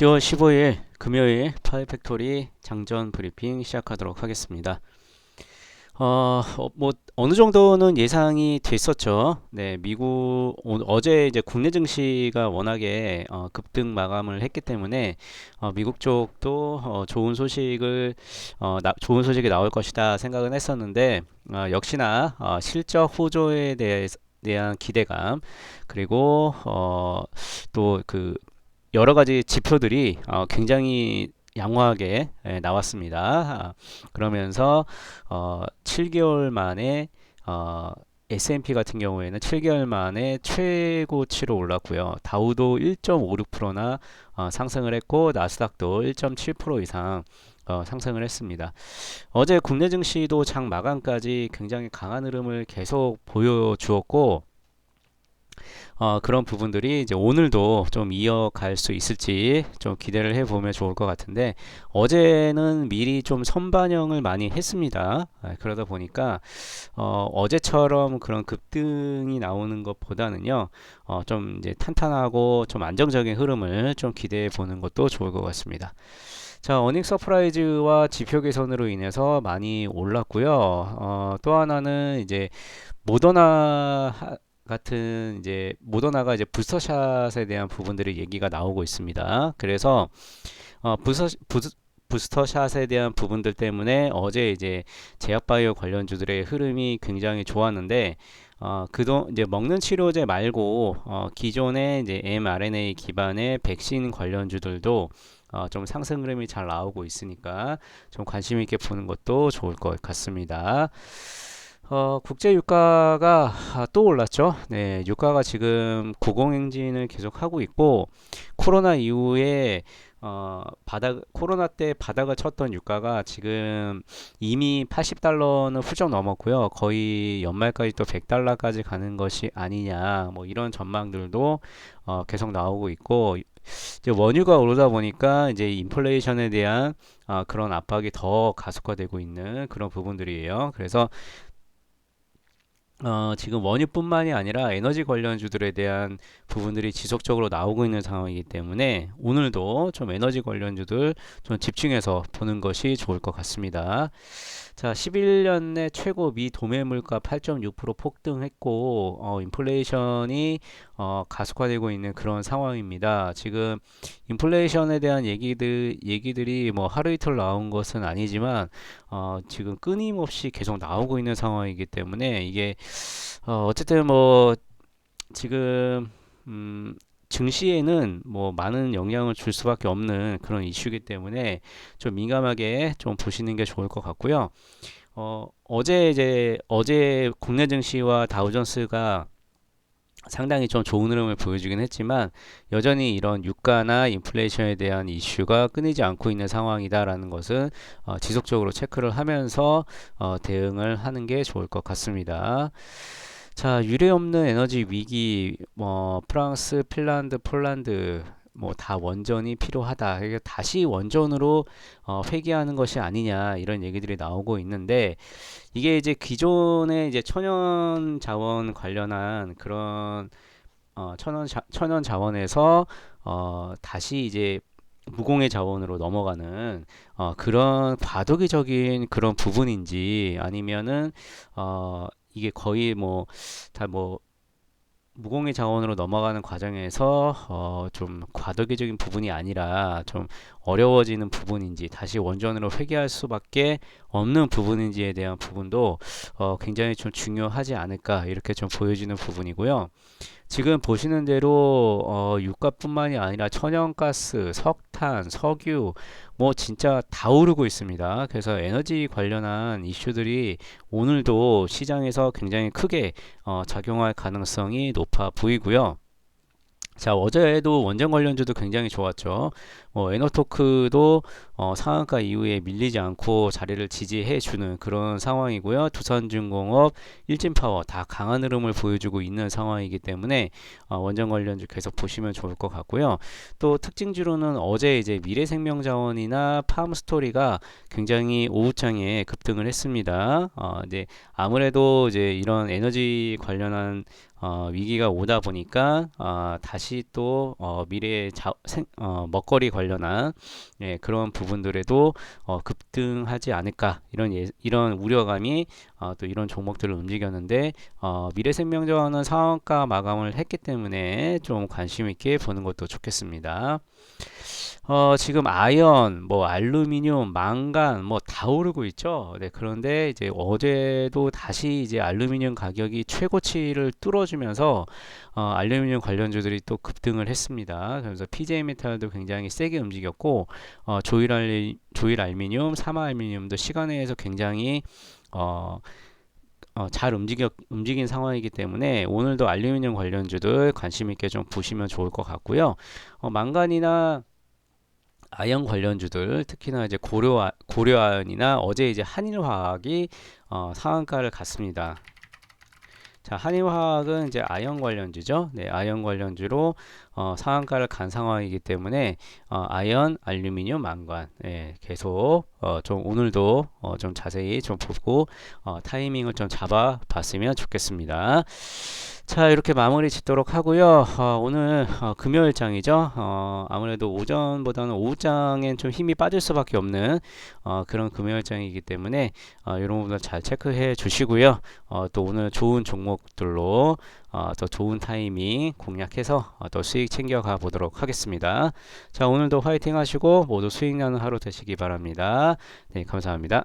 10월 15일 금요일 파이팩토리 장전 브리핑 시작하도록 하겠습니다. 어, 어, 뭐 어느 정도는 예상이 됐었죠. 네, 미국 오, 어제 이제 국내 증시가 워낙에 어, 급등 마감을 했기 때문에 어, 미국 쪽도 어, 좋은 소식을 어, 나, 좋은 소식이 나올 것이다 생각은 했었는데 어, 역시나 어, 실적 호조에 대해 대한 기대감 그리고 어, 또그 여러 가지 지표들이 어, 굉장히 양호하게 예, 나왔습니다. 아, 그러면서 어, 7개월 만에 어, S&P 같은 경우에는 7개월 만에 최고치로 올랐고요. 다우도 1.56%나 어, 상승을 했고 나스닥도 1.7% 이상 어, 상승을 했습니다. 어제 국내 증시도 장 마감까지 굉장히 강한 흐름을 계속 보여주었고 어, 그런 부분들이 이제 오늘도 좀 이어갈 수 있을지 좀 기대를 해보면 좋을 것 같은데 어제는 미리 좀 선반영을 많이 했습니다. 아, 그러다 보니까 어, 어제처럼 그런 급등이 나오는 것보다는요 어, 좀 이제 탄탄하고 좀 안정적인 흐름을 좀 기대해 보는 것도 좋을 것 같습니다. 자, 어닝 서프라이즈와 지표 개선으로 인해서 많이 올랐고요. 어, 또 하나는 이제 모더나 같은 이제 모더나가 이제 부스터샷에 대한 부분들이 얘기가 나오고 있습니다. 그래서 어, 부스터, 부스, 부스터샷에 대한 부분들 때문에 어제 이제 제약바이오 관련주들의 흐름이 굉장히 좋았는데 어, 그동 이제 먹는 치료제 말고 어, 기존의 이제 mRNA 기반의 백신 관련주들도 어, 좀 상승 흐름이 잘 나오고 있으니까 좀 관심 있게 보는 것도 좋을 것 같습니다. 어, 국제 유가가 아, 또 올랐죠. 네, 유가가 지금 고공행진을 계속 하고 있고 코로나 이후에 어, 바닥 코로나 때 바닥을 쳤던 유가가 지금 이미 80달러는 훌쩍 넘었고요. 거의 연말까지 또 100달러까지 가는 것이 아니냐. 뭐 이런 전망들도 어, 계속 나오고 있고 이제 원유가 오르다 보니까 이제 인플레이션에 대한 아, 그런 압박이 더 가속화되고 있는 그런 부분들이에요. 그래서 어, 지금 원유뿐만이 아니라 에너지 관련주들에 대한 부분들이 지속적으로 나오고 있는 상황이기 때문에 오늘도 좀 에너지 관련주들 좀 집중해서 보는 것이 좋을 것 같습니다. 자, 11년 내 최고 미 도매 물가 8.6% 폭등했고 어, 인플레이션이 어, 가속화되고 있는 그런 상황입니다. 지금 인플레이션에 대한 얘기들 얘기들이 뭐 하루 이틀 나온 것은 아니지만 어, 지금 끊임없이 계속 나오고 있는 상황이기 때문에 이게 어, 어쨌든 뭐 지금 음, 증시에는 뭐 많은 영향을 줄 수밖에 없는 그런 이슈이기 때문에 좀 민감하게 좀 보시는 게 좋을 것 같고요. 어, 어제 이제 어제 국내 증시와 다우존스가 상당히 좀 좋은 흐름을 보여주긴 했지만 여전히 이런 유가나 인플레이션에 대한 이슈가 끊이지 않고 있는 상황이다라는 것은 어, 지속적으로 체크를 하면서 어, 대응을 하는 게 좋을 것 같습니다. 자, 유례 없는 에너지 위기, 뭐 프랑스, 핀란드, 폴란드 뭐 다 원전이 필요하다. 그러니까 다시 원전으로 어, 회귀하는 것이 아니냐 이런 얘기들이 나오고 있는데 이게 이제 기존의 이제 천연 자원 관련한 그런 어, 천연 자, 천연 자원에서 어, 다시 이제 무공해 자원으로 넘어가는 어, 그런 과도기적인 그런 부분인지 아니면은 어, 이게 거의 뭐 다뭐 무공해 자원으로 넘어가는 과정에서 어, 좀 과도기적인 부분이 아니라 좀 어려워지는 부분인지 다시 원전으로 회귀할 수밖에 없는 부분인지에 대한 부분도 어, 굉장히 좀 중요하지 않을까 이렇게 좀 보여지는 부분이고요. 지금 보시는 대로 어, 유가뿐만이 아니라 천연가스, 석탄, 석유 뭐 진짜 다 오르고 있습니다. 그래서 에너지 관련한 이슈들이 오늘도 시장에서 굉장히 크게 어, 작용할 가능성이 높아 보이고요. 자, 어제도 원전 관련주도 굉장히 좋았죠. 뭐, 에너토크도, 어, 상한가 이후에 밀리지 않고 자리를 지지해 주는 그런 상황이고요. 두산중공업, 일진파워 다 강한 흐름을 보여주고 있는 상황이기 때문에 어, 원전 관련주 계속 보시면 좋을 것 같고요. 또 특징주로는 어제 이제 미래생명자원이나 팜스토리가 굉장히 오후장에 급등을 했습니다. 어, 이제 아무래도 이제 이런 에너지 관련한 어, 위기가 오다 보니까 어, 다시 또 어, 미래 자, 생, 어, 먹거리 관련한 예, 그런 부분 들에도 어, 급등하지 않을까 이런 예, 이런 우려감이 어, 또 이런 종목들을 움직였는데 어, 미래생명자원은 상한가 마감을 했기 때문에 좀 관심 있게 보는 것도 좋겠습니다. 어, 지금 아연, 뭐 알루미늄, 망간 뭐 다 오르고 있죠. 네, 그런데 이제 어제도 다시 이제 알루미늄 가격이 최고치를 뚫어주면서 어, 알루미늄 관련주들이 또 급등을 했습니다. 그래서 PJ 메탈도 굉장히 세게 움직였고 어, 조일 알리, 조일 알미늄, 사마 알미늄도 시간에서 굉장히 어, 어, 잘 움직여, 움직인 상황이기 때문에 오늘도 알루미늄 관련주들 관심 있게 좀 보시면 좋을 것 같고요. 어, 망간이나 아연 관련주들 특히나 이제 고려 고려아연이나 어제 이제 한일화학이 어, 상한가를 갔습니다. 자, 한일화학은 이제 아연 관련주죠. 네, 아연 관련주로 어, 상한가를 간 상황이기 때문에 어, 아연, 알루미늄, 망관. 예, 계속 어, 좀 오늘도 어, 좀 자세히 좀 보고 어, 타이밍을 좀 잡아 봤으면 좋겠습니다. 자 이렇게 마무리 짓도록 하고요. 어, 오늘 어, 금요일장이죠. 어, 아무래도 오전보다는 오후장엔 좀 힘이 빠질 수밖에 없는 어, 그런 금요일장이기 때문에 어, 이런 부분들 잘 체크해 주시고요. 어, 또 오늘 좋은 종목들로 어, 또 좋은 타이밍 공략해서 어, 또 수익 챙겨가 보도록 하겠습니다. 자 오늘도 화이팅 하시고 모두 수익 나는 하루 되시기 바랍니다. 네 감사합니다